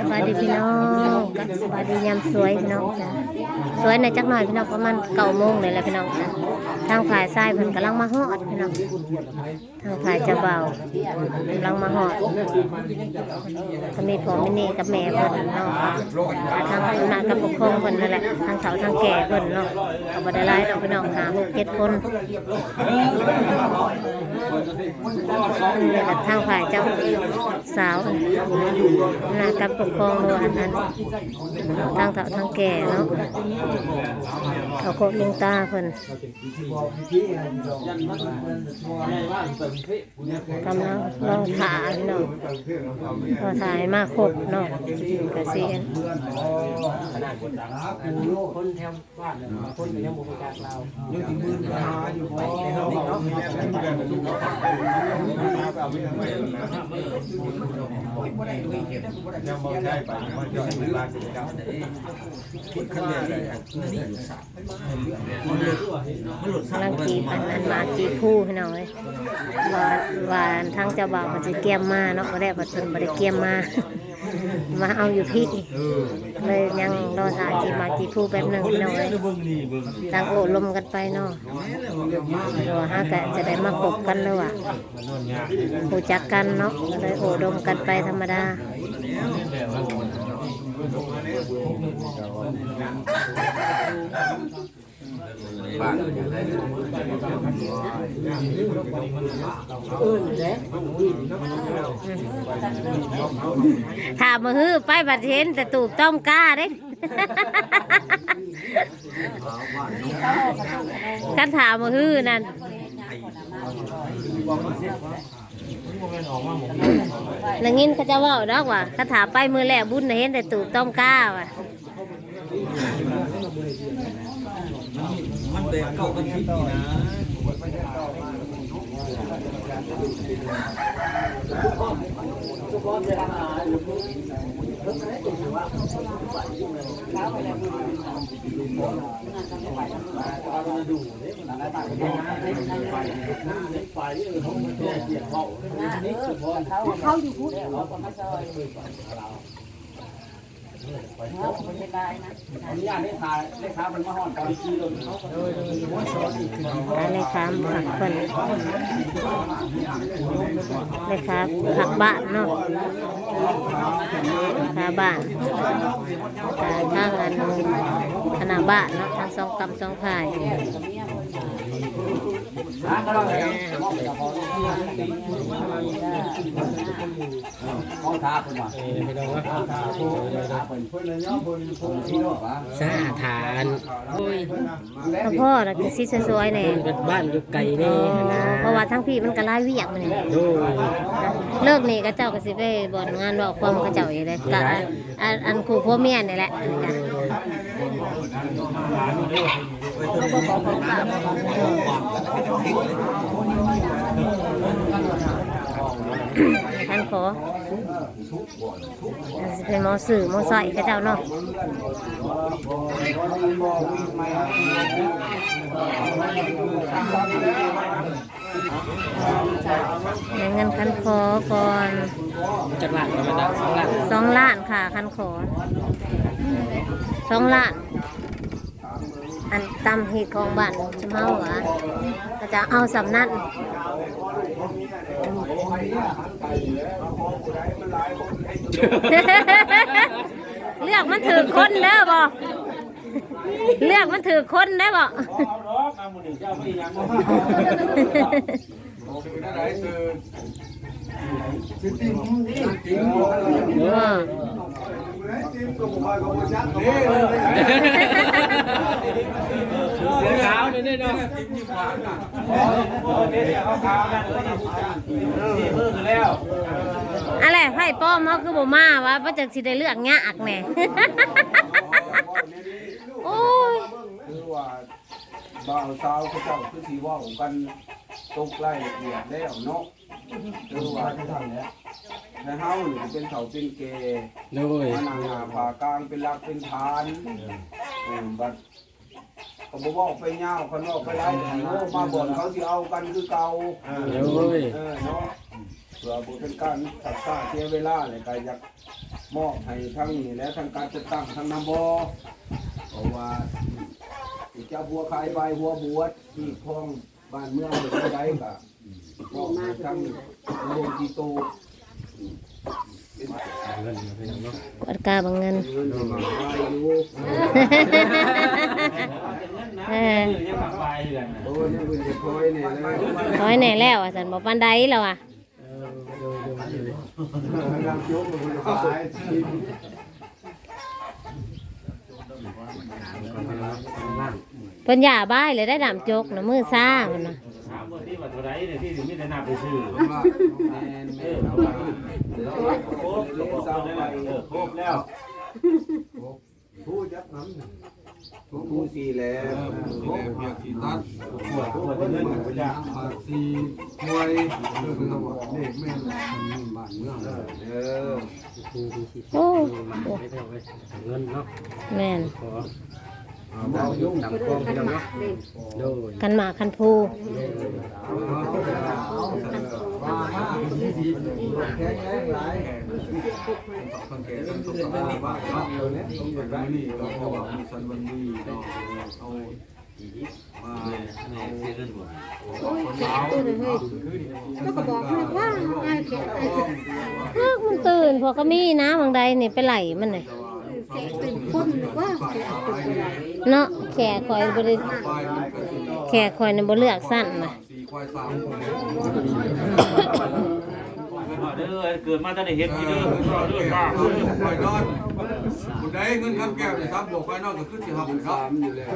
สบายดีพี่น้องก็สบายดียามสวยพี่น้องจ้ะสวยในจักหน่อยพี่น้องประมาณเก้าโมงเลยแหละพี่น้องจ้ะทางฝ่ายซ้ายเพิ่นกำลังมาฮอดพี่น้องทางฝ่ายจ้าบ่ากำลังมาฮอดก็มีพ่อมีนี่กับแม่เพิ่นเนาะอ่าทางคณะกับปกครองเพิ่นนั่นแหละทางเฒ่าทางแก่เพิ่นเนาะก็บ่ได้หลายดอกพี่น้องหาหกเจ็ดคน นี่ก็ทางฝ่ายเจ้าสาวนะกับปกครองโดยอันนั้นทางเฒ่าทางแก่เนาะเขาโคตรลุงตาเพิ่นกำลังรอถ่ายเนาะรอถ่ายมาครบเนาะกระเซียน คนแถวบ้านคนก็ยังบ่รู้จักเรายังถึงมือหาอยู่พอยังมองได้ไปมันจะมีร้านกิจกรรมคิดขั้นใหญ่เลยกำลังจีบอันอันมาจีบผู้พี่น้องเลยว่าว่าทางเจ้าบ่าวมันจะเกียมมาเนาะก็ได้ปัจจุบันบ่ได้เกียมมา มาเอาอยู่พี่เลยยังรอสายจีบมาจีบพูแป๊บหนึ่งพี่น้อยต่างโอลมกันไปเนาะเดี๋ยวฮะกะจะได้มาปกกันเลยว่ะผู้จักกันเนาะเลยโอดมกันไปธรรมดา เออแหละถามมาฮื้อไปบัดเห็นแต่ตูบต้มกล้าเด้กันถามมาฮื้อนั่นแล้วงินเขาจะว่าดอกว่าเขาถามไปมือแรกบุญเห็นแต่ตูบต้มกล้าว่ะ เด็กเข้ากันคิดนี่นะเขาอยู่พุทธเขาก็มาซอย เขาคนเป็นได้นะอนุญาตให้ถ่ายเลขามันมาห่อนตอนที่ลงเขาอันเลยคามผักเพิ่นเลยครับผักบ้านเนาะขาบ้านแต่ทางอันขนาดบ้านเนาะทางสองกำสองพาย ร้านก็เราเลยห้องท้าคนมาห้องท้าคนท้าคนเพื่อนเลยเนาะเพื่อนเพื่อนที่เนาะวะสาฐานโอ้ยพ่อพ่อน่ะคือสิสวยๆเนี่ยเป็นบ้านอยู่ไกลแน่นะเพราะว่าทั้งพี่มันก็ไล่เวียกมันนี่โอ้ยเลิกนี่ก็เจ้าก็สิไปบ่อนงานบอกความเขาเจ้าอยู่เลยกะอันอันครูพ่อเมียนี่แหละอันนี้จ้ะ ท่านขออันสิเป็นหมอสื่อหมอสอยเขาเจ้าเนาะในเงินคันขอก่อนจังหวัดธรรมดาสองหลังสองล้านค่ะคันขอสองล้าน อันตำหีดของบ้านจะเมาหวะก็จะเอาสำนักเลือกมันถือคนเด้อบ่เลือกมันถือคนได้บ่สิติมนี่ติมเออติมก็บ่คอ เสือขาวนี่เนาะติมอยู่ขวางน่ะเนั่นเลยนี่เพิ่มแล้วอะไรไพ่ป้อมเขาคือบ่มาวะว่าจะสิได้เลือกยากแน่ โอ้ยคือว่าบ่าวสาวเขาเจ้าคือสิเว้ากันตกรายละเอียดแล้วเนาะ คือว่าจะทำแต่เฮานี่เป็นเฒ่าเป็นแก่โอ้ยมานั่งหาผ่ากลางเป็นหลักเป็นฐานเออบัดเขาบอกว่าไปเงาเขานอกไปไล่โง่มาบ่นเขาสิเอากันคือเก่าโอ้ยเออเนาะเพื่อบ่เป็นการตัดซ่าเสียเวลาเลยก็อยากมอบให้ทั้งนี้และทั้งการจัดตั้งทั้งนำบอเพราะว่าที่เจ้าบัวขายใบหัวบวชที่คลอง บ้านเมืองเป็นไดก็มอบให้ทั้งโรงจีโตเป็นเงินพี่น้องเนาะปากกาบังเงินเงินที่มาไว้อยู่เออโอ้ยนี่คุณจะคอยเนี่ยนะถอยแหน่แล้วอะสันบอกปันไดแล้วอะ เออดูดูดูกำลังยกมือขายเพิ่นหย่าบ้ายเลยได้ดามจกนะมือซ่าเพิ่นน่ะถามว่าที่ว่าเท่าไรเนี่ยที่ถึงมีแต่นับไปซื้อแมนแมเออนเอาไปโคตรโคตรไปเออครบแล้วผู้ยักน้ำผู้สี่แล้วผู้เพียงสี่ตัดปวดปวดเงินอยู่จ้ะผักสี่หน่วยเด็กแม่บ้านเมืองเออดูดูสิโอ้ดูมันไม่ต้องเลยเงินเนาะแม่น ขอ เอายุ่งทำกองพี่น้องเนาะดูคันหมากคันพูแข็งแรงหลายสังเกตสุขภาพบ้านเราเนี่ยแบบนี้เราก็ว่ามีสันวันดีเราเอามาคนเราก็ก็บอกลูกว่าไอ้เขียนไอ้เขียนเลิกมันตื่นพอก็มีน้ำบางใดนี่ไปไหลมันน่ะเขียนเป็นคนหรือว่าเขียนเป็นอะไร เนาะแขกคอยบ่ได้แขกคอยในบเลือกสั้นนะสี่ควายสามเด้อเกิดมาตั้งแต่เห็นพี่เด้อเด้อเก็บป้าเงินควายนอนคุณได้เงินคำแก้วสามบวกควายนอนก็ขึ้นสี่ห้าสามอยู่แล้ว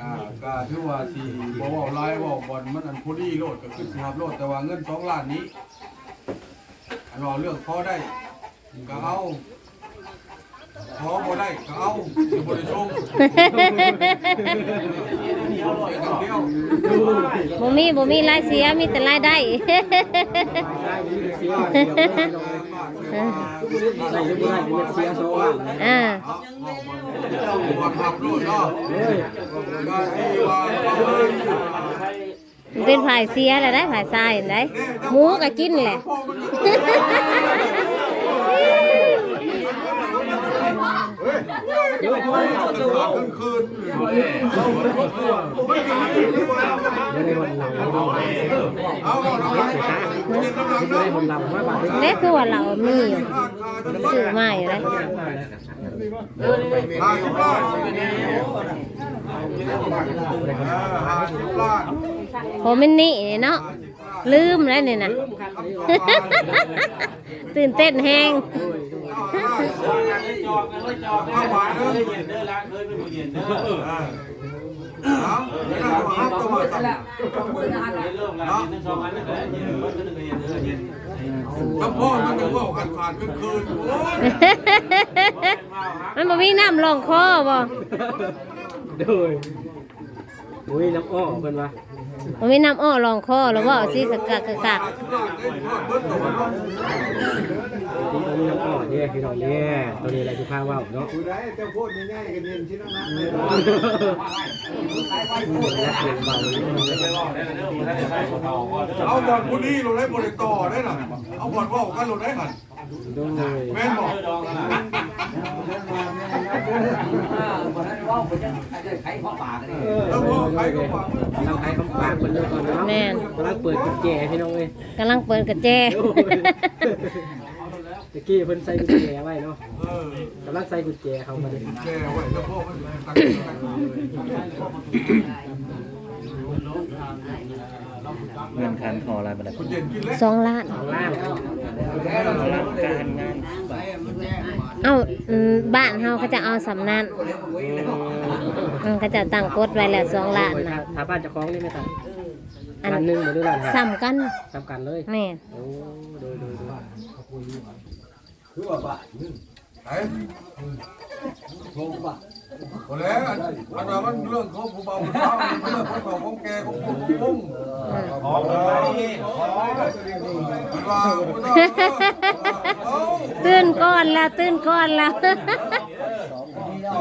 อ่าก็ถือว่าสี่บ่ว่าไล่ว่าบอลมันอันพอดีโลดก็ขึ้นสี่ห้าโลดแต่ว่าเงินสองล้านนี้รอเรื่องพอได้ก็เอา พอบ่ได้ก็เอาเดี๋ยวบ่ได้ชงเดียวบ่มีบ่มีรายเสียมีแต่รายได้ได้ยุบได้ยุบเสียโซ่ว่างเลยอ่าก่อนขับรถเนาะก็ที่ว่ามันเป็นผายเสียแล้วได้ผายทรายเห็นได้หมูก็กินแหละ เยอะด้วยคืนเราไม่ได้คนลำไม่ได้เอาเอาเอาไม่ได้คนลำว่าบาทเล็กคือว่าเรามีอยู่ซื้อมาอยู่เลยห้าสิบล้านห้าสิบล้านพอมินนี่นี่เนาะลืมแล้วเนี่ยนะตื่นเต้นแฮง อกกันเลยจอกกันเลยเย็นเด้อร้านเคยเป็นผู้เย็นเด้อเอาเดี๋ยวเราเอาตัวมาสั่งเริ่มแล้วเย็นทั้งสองอันนั่นแหละเย็นเพิ่นก็นึกเย็นเด้อเย็นทั้งพ่อมันจะว่ากันผ่านกันคืนโอ้ยมันบ่มีน้ำรองคอบ่ดูอุ้ ยน้ำอ้อเพิ่นว่าบ่มีน้ำอ้อรองคอแล้วว่าเอาสิกะกะกะกะห้าสิบล้านได้ทอดเบิ้ลตัวเนาะที่เขามีน้ำอ้อเนี่ยพี่น้องเนี่ยตัวนี้อะไรที่ข้าวว่าวเนาะผู้ใดจะพูดง่ายๆกันเย็นชิ้นนั้นนักเรียนเบาเอาบอลผู้นี้เราได้บริต่อได้หรอเอาบอลว่ากันเราได้หันดูแม่นบอกดองกัน แล้วพ่อใครก็ว่าเราขายคำปากคนเดียวก่อนเนาะแม่น กำลังเปิดกุญแจพี่น้องเอ้ยกำลังเปิดกระแจตะกี้เพิ่นใส่กุญแจไว้เนาะเออกำลังใส่กุญแจเข้ามาเลยแกไว้แล้วพ่อมันตักเงินคันพออะไรมาแล้วคุณเย็นกินแล้วสองล้านล่างการงาน เอ้าอืมบ้านเฮาเขาจะเอาสำนันอืมเขาจะตั้งกฎไว้แล้วสองล้านนะถ้าบ้านเจะคล้าของนี่ไม่ตัดอันล้านหนึ่งหรือล้านห้าซ้ำกันสำคัญเลยแม่นโอ้โดยโดยโดยไอ้โง่ปะพอแล้วอันนั้นมันเรื่องของผู้เบาผู้สาวมันเรื่องของเขาของแกของผู้พุ่งขอกันไปมันว่าผู้สาวเอ้า ตื่นก่อนล้วตื่นก่อนล้วเนี่เอา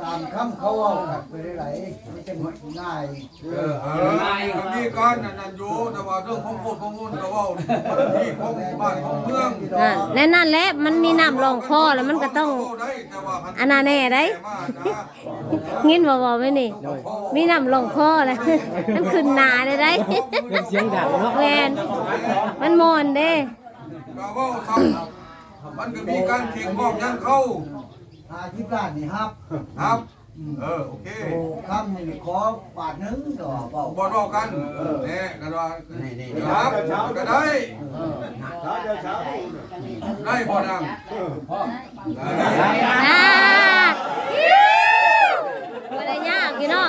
ตามคำเขาเอากลับไปได้ไหลไม่ใช่ง่ายเออเออมีการนั่นนันอยู่แต่ว่าเรื่องของโคตรของมุ่นก็เว่าที่ของบ้านของเมืองนั่นและนั่นแหละมันมีน้ำรองคอแล้วมันก็ต้องอันนั้นแน่ได้มานะงินบ่บ่ไว้นี่ มีน้ำรองคอแล้วมันขึ้นหนาได้ได้เสียงดังเนาะแมนมันมอนเด้ก็ว่าทำ มันก็มีการเข่งมอบยันเข้าหาที่บ้านนี่ครับครับ เออโอเคโอ้คำนี่ขอบาทนึงก็เบาบอรอกันเนี่ยกันว่าครับก็ได้ ได้พอดังอ่าบ่ได้ยากพี่น้อง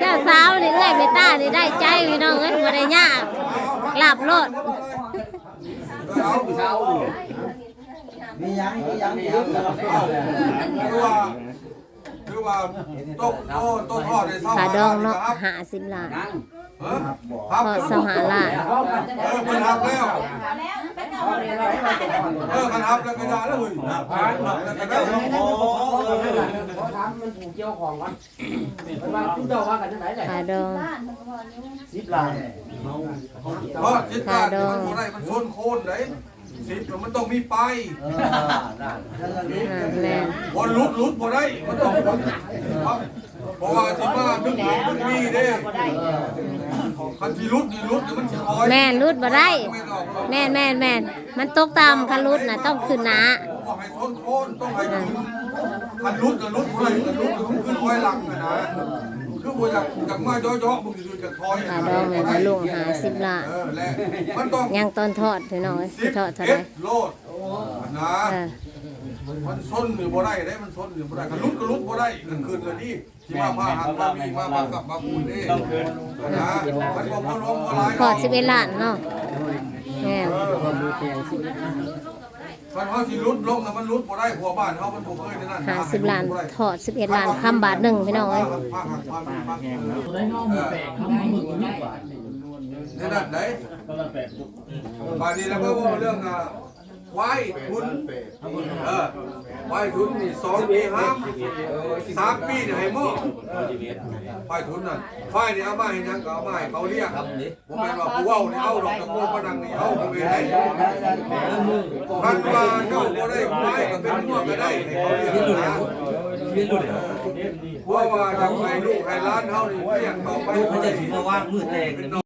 เจ้าสาวนี่เอ้ยเมตตานี่ได้ใจพี่น้องเอ้ยบ่ได้ยากหลับโลด เอาเอา มียังมียังมียังคือว่าคือว่าต้มโตต้มทอดในเศร้าขาดองเนาะหาสิบล้านเออคทรับอดเสาหาล้านเออมันทับแล้ว เออกันทับแล้วก็ได้แล้วเฮ้ยทับแล้วก็ได้ถามมันผูกเกี่ยวของกันมันว่าคุณเจ้าว่ากันจังได๋แหละขาดอง10ล้านเพราะจิตการมันบ่ได้มันชนโคนได้ สิบมันต้องมีไปเออได้แล้วก็รู้อ่าแม่นบอลลุดลุดบ่ได้ มันต้องลุดครับเพราะว่าที่มาดึงดึงมีเด้คันที่ลุดนี่ลุดนี่มันสิคอยแม่นรุดบ่ได้ไม่ออกหรอกแม่นแม่นแม่นมันตกตามคันรุดน่ะต้องขึ้นหนาบ่ให้ชนโคนต้องให้ขึ้นคันลุดก็ลุดบ่ได้คันลุดก็ขึ้นคอยหลังอะนะ คือบ่อยากอยากมาย่อๆมึงสิจะคอยขาดองแม่นบ่ลุงหาสิบล้านเออแหละมันต้องยังตอนทอดพี่น้องเอ้ยสิทอดเท่าไหเอ็ร่ดโลดนะเออมันซนหรือบ่ได้ได้มันซนหรือบ่ได้คันลุดก็ลุดบ่ได้กลางคืนเลยนี่ที่มาพาหันมามีมามากับมาคูนนี่นะมันบ่พอลงบ่หลายทอดสิบเอ็ดล้านเนาะแม่น คันเฮาสิลุดลงน่ะมันลุดบ่ได้หัวบ้านเฮามันบ่เคยนั่นหาสิบล้านทอดสิบเอ็ดล้านคำบาทหนึ่งพี่น้องเอ้ยพาหักพามีพาได้น้องมือแปลกคำมือนี่บาทนี่นั่นไหนก็ละแปลกบาดนี้แล้วก็ว่าเรื่องอะไว้ทุนเออ ไว้ทุนนี่2ปีห้ามสามปีนี่ให้หมดไฟทุนน่ะไฟนี่เอามาให้ยังก็เอามาให้เขาเรียกผมเป็นว่าผู้เอาเนี่ยเอาดอกตะโกนมานังนี่เอาไปเป็นไห้คันว่าเจ้าบ่ได้ไฟก็เป็นมั่วก็ได้ให้เขาเรียกนะเพราะว่าจากให้ลูกให้ร้านเฮานี่เรียกเขาไปเขาจะถือมาว่างมือแตก